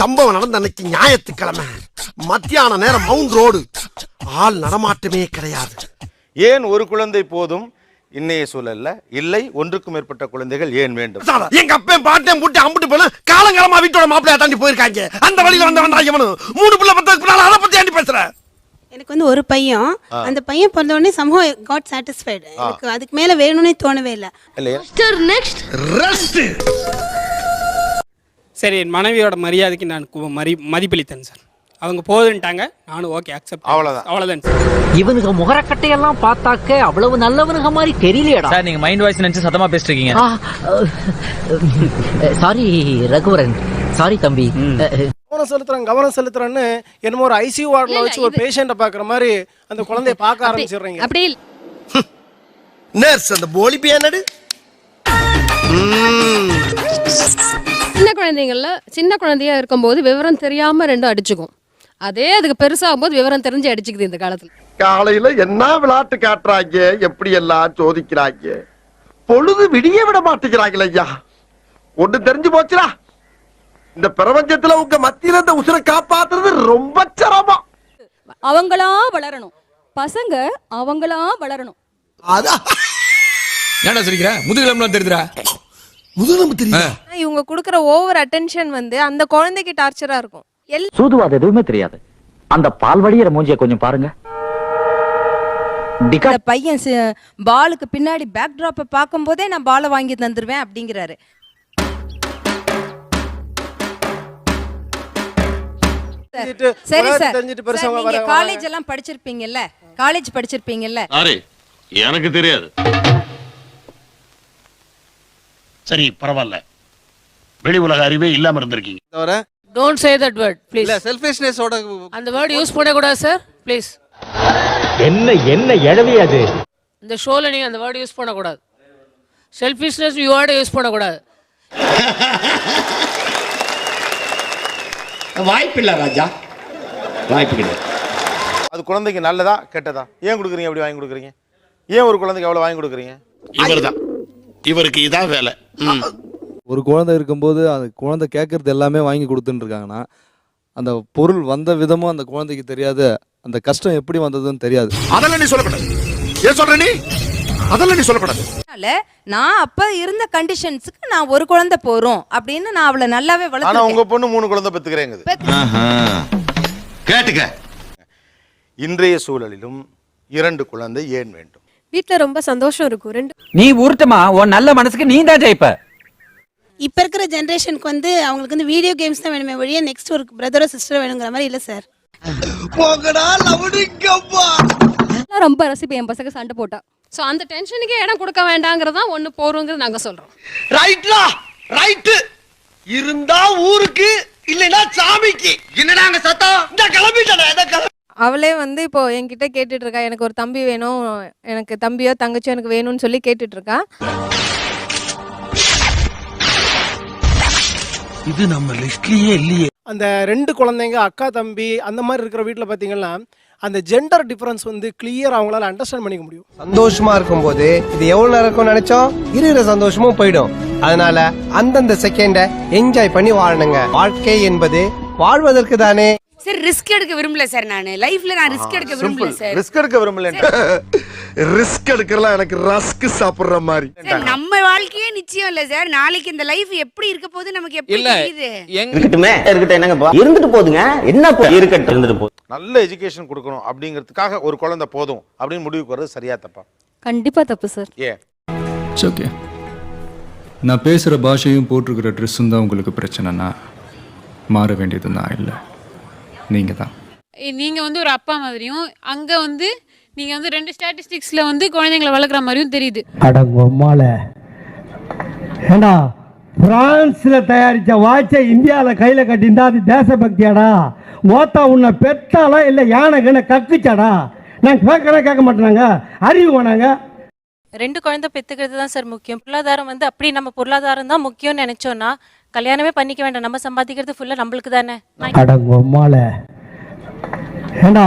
சம்பவம் நடந்த அன்னைக்கு ஞாயிற்றுக்கிழமை. மத்தியான நேரம் மவுண்ட் ரோடு. ஆள் நடமாட்டமே கிடையாது. ஏன் ஒரு குழந்தை போதும்? இன்னைய சூழல்ல இல்லை ஒன்றுக்கும் மேற்பட்ட குழந்தைகள் ஏன் வேண்டும்? எங்க அப்பன் பாட்டையும் பூட்டி அம்பிட்டு போல காலங்காலமா வீட்டோட மாப்பிள்ளைய தாண்டி போயிருக்காங்க. அந்த வழியில வந்தவன் இவனு. மூணு பிள்ளை பத்ததுக்கு பின்னால அதை பத்தி ஆண்டி பேசுற? எனக்கு வந்து ஒரு பையன். அந்த பையன் பிறந்த உடனே சம்பவம் காட் சாட்டிஸ்ஃபைடு எனக்கு அதுக்கு மேல வேணும்னே தோணவே இல்லை. இல்லையா? ரெஸ்ட் சரி என் மனைவியோட மரியாதைக்கு நான் கு- மரி மதிப்பளித்தேன் சார் அவங்க போதுன்ட்டாங்க. நானும் ஓகே அக்செப்ட் அவ்வளவுதான். அவ்வளோதான் சார் இவனுக்கு முகரக்கட்டையெல்லாம் பார்த்தாக்க அவ்வளவு நல்லவனுங்க மாதிரி தெரியலையடா. சார் நீங்க மைண்ட் வாய்ஸ் நினைச்சு சத்தமா பேசிட்டு இருக்கீங்க சாரி ரகுவரன். சாரி தம்பி. கவனம் செலுத்துறேன் கவனம் செலுத்துறேன்னு என்னமோ ஒரு ஐசியூ வார்டில் வச்சு ஒரு பேஷண்ட்டை பார்க்குற மாதிரி அந்த குழந்தைய பார்க்க ஆரம்பிச்சிடுறீங்க. அப்படி இல்ல. நர்ஸ் அந்த போலி பேனடு சின்ன குழந்தைங்கள்ல சின்ன குழந்தையா இருக்கும்போது விவரம் தெரியாம ரெண்டும் அடிச்சுக்கும். அதே அதுக்கு பெருசாகும் போது விவரம் தெரிஞ்சு அடிச்சுக்குது இந்த காலத்துல. காலையில என்ன விளையாட்டு காட்டுறாங்க எப்படி எல்லாம் சோதிக்கிறாங்க? பொழுது விடிய விட மாட்டேங்கிறாங்களே ஐயா. ஒண்ணு தெரிஞ்சு போச்சுடா. இந்த பிரபஞ்சத்துல உங்க மத்தியில இந்த உசுரை காப்பாத்துறது ரொம்ப சிரமம். அவங்களா வளரணும். பசங்க அவங்களா வளரணும். அதான். ஏன்டா சொல்லிக்கிற முதுகிழம்புலாம் தெரியுதுடா. தெரியும் இவங்க கொடுக்குற ஓவர் அட்டென்ஷன் வந்து அந்த குழந்தைக்கு டார்ச்சரா இருக்கும். எல் சூதுவாது எதுவுமே தெரியாது. அந்த பால் வடிகிற மூஞ்சிய கொஞ்சம் பாருங்க. அந்த பையன் பாலுக்கு பின்னாடி பேக் டிராப்பை பார்க்கும்போதே நான் பாலை வாங்கி தந்துருவேன் அப்படிங்கிறாரு. சரி சார் நீங்க காலேஜ் எல்லாம் படிச்சிருப்பீங்கல்ல? காலேஜ் படிச்சிருப்பீங்கல்ல? சாரி எனக்கு தெரியாது. சரி பரவாயில்ல. வெளி உலக அறிவே இல்லாம இருந்திருக்கீங்க. தவிர don't say that word please இல்ல செல்ஃபிஷ்னஸோட அந்த வேர்ட் யூஸ் பண்ணக்கூடாது சார் ப்ளீஸ் என்ன என்ன எழவி அது? இந்த ஷோல நீங்க அந்த வேர்ட் யூஸ் பண்ணக்கூடாது. செல்ஃபிஷ்னஸ் யூ வேர்டை யூஸ் பண்ணக்கூடாது. வாய்ப்பில்லை ராஜா. வாய்ப்பு கிடையாது அது குழந்தைக்கு நல்லதா கெட்டதா? ஏன் கொடுக்குறீங்க அப்படி வாங்கி கொடுக்குறீங்க? ஏன் ஒரு குழந்தைக்கு அவ்வளவு வாங்கி கொடுக்குறீங்க? இவர்தான். இவருக்கு இதான் வேலை. ஒரு குழந்தை இருக்கும்போது அந்த குழந்தை கேட்கறது எல்லாமே வாங்கி கொடுத்துட்டு இருக்காங்கன்னா அந்த பொருள் வந்த விதமும் அந்த குழந்தைக்கு தெரியாது. அந்த கஷ்டம் எப்படி வந்ததுன்னு தெரியாது. அதெல்லாம் நீ சொல்லக்கூடாது. ஏன் சொல்ற நீ? அதெல்லாம் நீ சொல்லக்கூடாது. அதனால நான் அப்ப இருந்த கண்டிஷன்ஸுக்கு நான் ஒரு குழந்தை போறோம் அப்படின்னு நான் அவளை நல்லாவே ஆனா வளர்த்து உங்க பொண்ணு மூணு குழந்தை பெத்துக்கிறேங்குது. கேட்டுக்க. இன்றைய சூழலிலும் இரண்டு குழந்தை ஏன் வேண்டும்? வீட்ல ரொம்ப சந்தோஷம் இருக்கும். ரெண்டு நீ உருட்டுமா உன் நல்ல மனசுக்கு நீ தான் ஜெயிப்ப. இப்போ இருக்கிற ஜென்ரேஷனுக்கு வந்து அவங்களுக்கு வந்து வீடியோ கேம்ஸ் தான் வேணுமே வழியே நெக்ஸ்ட் ஒரு பிரதரோ சிஸ்டரோ வேணுங்கிற மாதிரி இல்லை சார் நான் ரொம்ப ரசிப்பேன் என் பசங்க சண்டை போட்டா. ஸோ அந்த டென்ஷனுக்கே இடம் கொடுக்க வேண்டாங்கிறது தான் ஒன்று போறோங்கிறது நாங்க சொல்றோம். ரைட்லா ரைட்டு இருந்தா ஊருக்கு இல்லைன்னா சாமிக்கு. என்னடா அங்க சத்தம்? இந்த கிளம்பிட்டடா இந்த கிளம்பி அவளே வந்து இப்போ என்கிட்ட கேட்டுட்டு இருக்கா எனக்கு ஒரு தம்பி வேணும் எனக்கு தம்பியோ தங்கச்சியோ எனக்கு வேணும்னு சொல்லி கேட்டுட்டு இருக்கா இது நம்ம லிஸ்ட்லயே இல்லையே. அந்த ரெண்டு குழந்தைங்க அக்கா தம்பி அந்த மாதிரி இருக்கிற வீட்டில் பார்த்தீங்கன்னா அந்த ஜெண்டர் டிஃபரன்ஸ் வந்து கிளியர் அவங்களால அண்டர்ஸ்டாண்ட் பண்ணிக்க முடியும். சந்தோஷமா இருக்கும்போது இது எவ்வளவு நேரம் இருக்கும்னு நினைச்சோம்? இருக்கிற சந்தோஷமும் போயிடும். அதனால அந்தந்த செகண்ட என்ஜாய் பண்ணி வாழணுங்க. வாழ்க்கை என்பது வாழ்வதற்கு தானே சார் ரிஸ்க் எடுக்க விரும்பல சார் நான். லைஃப்ல நான் ரிஸ்க் எடுக்க விரும்பல சார் ரிஸ்க் எடுக்க விரும்பல ரிஸ்க் எடுக்கலாம் எனக்கு ரஸ்க் சாப்பிடுற மாதிரி. நம்ம வாழ்க்கையே நிச்சயம் இல்ல சார் நாளைக்கு இந்த லைஃப் எப்படி இருக்க போகுது நமக்கு எப்படி தெரியுது? இருக்கட்டுமே இருக்கட்டும் என்னங்க இருந்துட்டு போதுங்க. என்ன இருக்கட்டும் இருந்துட்டு போகுது நல்ல எஜுகேஷன் கொடுக்கணும் அப்படிங்கிறதுக்காக ஒரு குழந்தை போதும் அப்படின்னு முடிவுக்கு வர்றது சரியா தப்பா? கண்டிப்பா தப்பு சார் ஏன் ஓகே நான் பேசுகிற பாஷையும் போட்டிருக்கிற ட்ரெஸ்ஸும் தான் உங்களுக்கு பிரச்சனைனா மாற வேண்டியது நான் இல்லை. நீங்கள் தான் நீங்க வந்து ஒரு அப்பா மாதிரியும் அங்க வந்து நீங்க வந்து ரெண்டு ஸ்டாட்டிஸ்டிக்ஸ்ல வந்து குழந்தைங்களை வளர்க்குற மாதிரியும் தெரியுது. அடங்கொம்மால ஏண்டா பிரான்ஸ்ல தயாரிச்ச வாட்சை இந்தியால கையில கட்டியிருந்தா அது தேசபக்தியாடா? ஓத்தா உன்னை பெத்தாலா இல்ல யானை கண்ண கக்குச்சாடா? நான் கேட்கறேன் கேட்க மாட்டேனாங்க. அறிவு வேணாங்க. ரெண்டு குழந்தை பெத்துக்கிறது தான் சார் முக்கியம். பொருளாதாரம் வந்து அப்படி நம்ம பொருளாதாரம் தான் முக்கியம்னு நினைச்சோம்னா கல்யாணமே பண்ணிக்க வேண்டாம். நம்ம சம்பாதிக்கிறது ஃபுல்லா நம்மளுக்கு தானே அடங்கொம்மால ஏண்டா?